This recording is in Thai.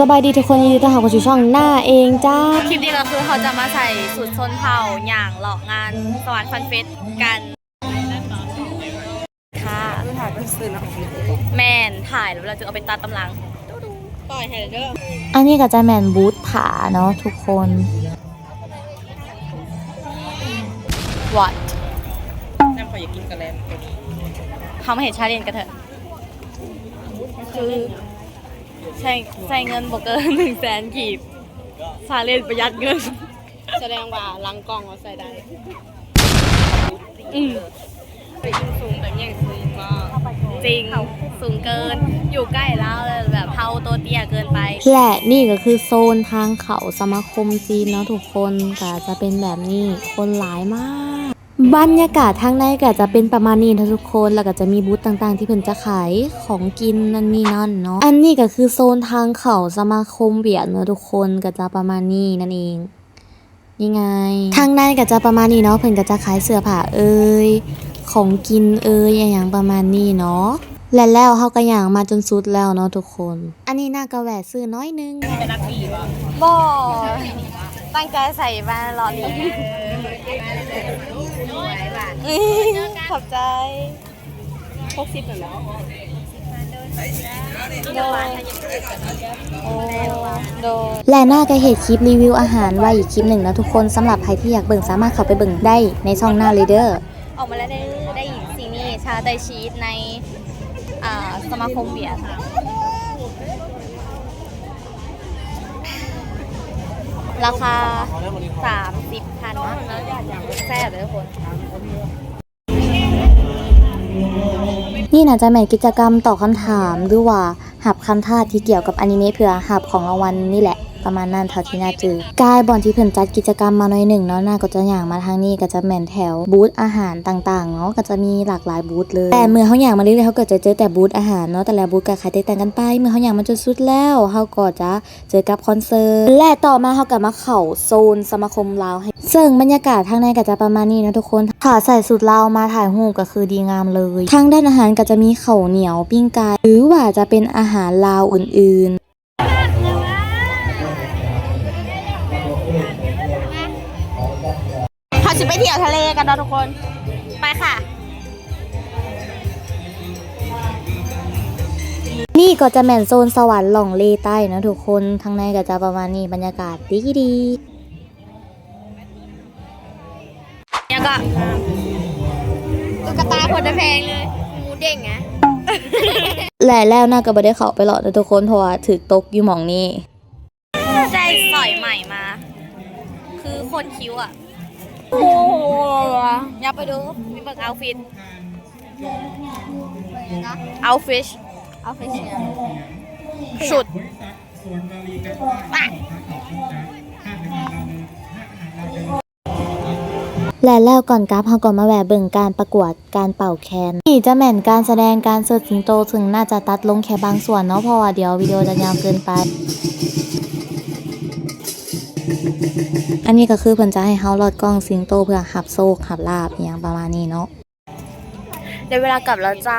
สบายดีทุกคนยินดีต้อนรับเข้าสู่ช่องหน้าเองจ้าคลิปนี้ก็คือเขาจะมาใส่สูตรชนเผ่าอย่างหลอกงานสวรรค์ฟันเฟสกันค่ะแมนถ่ายแล้วเราจะเอาไปตัดตำลังปล่อยให้เด้ออันนี้ก็จะแมนบูธผาเนาะทุกคนวัดน้ำขออยากกินกระแลมตัวนี้เขามาเห็นชาเลนจ์กันเถอะคือ ใช้ใช้เงินบอกเกินหนึ่งแสนกีบชาเลนจ์ประหยัดเงิน แสดงว่าลังกล้องเอาใส่ได้อืมไปยิงสูงแบบยังสูงมากจริงสูงเกินอยู่ใกล้แล้วเลยแบบเฮาตัวเตี้ยเกินไป และนี่ก็คือโซนทางเขาสมาคมจีนเนาะทุกคนก็จะเป็นแบบนี้คนหลายมาก บรรยากาศทางในก็จะเป็นประมาณนี้นะทุกคนแล้วก็จะมีบูธต่างๆ ที่เพิ่นจะขายของกินนั่นนี่นั่นเนาะอันนี้ก็คือโซนทางเขาสมาคมเวียดเนาะทุกคนก็จะประมาณนี้นั่นเองนี่ไง ทางในก็จะประมาณนี้เนาะเพิ่นก็จะขายเสื้อผ้าเอ่ยของกินเอ่ยอย่างอย่างประมาณนี้เนาะและแล้วเฮาก็ย่างมาจนสุดแล้วเนาะทุกคน อันนี้น่าก็แหวะซื้อน้อยนึงเป็นนักขี่ป่ะบ่ตั้งใจใส่บ้านรอลี ขอบใจพกซิปเหมือนกันโดนและน่าก็เห็นคลิปรีวิวอาหารไว้อีกคลิปหนึ่งนะทุกคนสำหรับใครที่อยากเบิ่งสามารถเข้าไปเบิ่งได้ในช่องหน้าเลยเด้อออกมาแล้วได้ได้อีกซีนี่ชาไดชีสในอ่าสมาคมเบียร์ราคา30พัน แซ่บเลยทุกคน นี่น่าจะแม่นกิจกรรมตอบคำถามหรือว่าหับคำท่าที่เกี่ยวกับอนิเมะเพื่อหับของรางวัลนี่แหละประมาณนั้นเท่าที่น่าเจอกายบอนที่เพิ่นจัดกิจกรรมมาหน่อยหนึ่งเนาะน่าก็จะอย่างมาทางนี้ก็จะแม่นแถวบูธอาหารต่างๆเนาะก็จะมีหลากหลายบูธเลย แต่เมื่อเขาอย่างมาเรื่อยๆเขาก็จะเจอแต่บูธอาหารเนาะแต่ละบูธก็ขายแตกต่างกันไป เมื่อเขาอย่างมาจนสุดแล้วเขาก็จะเจอกับคอนเสิร์ตและต่อมาเขาก็มาเข้าโซนสมาคมลาวให้ ซึ่งบรรยากาศทางในก็จะประมาณนี้นะทุกคนถ้าใส่สุดลาวมาถ่ายรูปก็คือดีงามเลย ทางด้านอาหารก็จะมีข้าวเหนียวปิ้งไก่หรือว่าจะเป็นอาหารลาวอื่นๆเขาจะไปเที่ยวทะเลกันนะทุกคน ไปค่ะนี่ก็จะแม่นโซนสวรรค์หล่องเลใต้นะทุกคน ทางในก็จะประมาณนี้บรรยากาศดีดี ยังก็ตุ๊กตาคนแพงเลยหมูเด้งไงๆและแล้วน่าก็บ่ได้เข้าไปหรอกนะทุกคนเพราะว่าถือตกอยู่หมองนี้ได้สอยใหม่มา คือคนคิ้วอะ โอ้อยากไปดูมีเบิกเอาฟิตเอาฟิชเอาฟิชชุดอะ และแล้วก่อนกราฟเฮาก็มาแวะเบิ่งการประกวดการเป่าแคนนี่จะแม่นการแสดงการเสิร์ชสิงโตถึงน่าจะตัดลงแค่บางส่วนเนาะเพราะว่าเดี๋ยววิดีโอจะยาวเกินไป อันนี้ก็คือเพิ่นจะให้เฮาลอดกล้องสิงโตเพื่อหับโซกหับลาบอย่างประมาณนี้เนาะในเวลากลับแล้วจ้า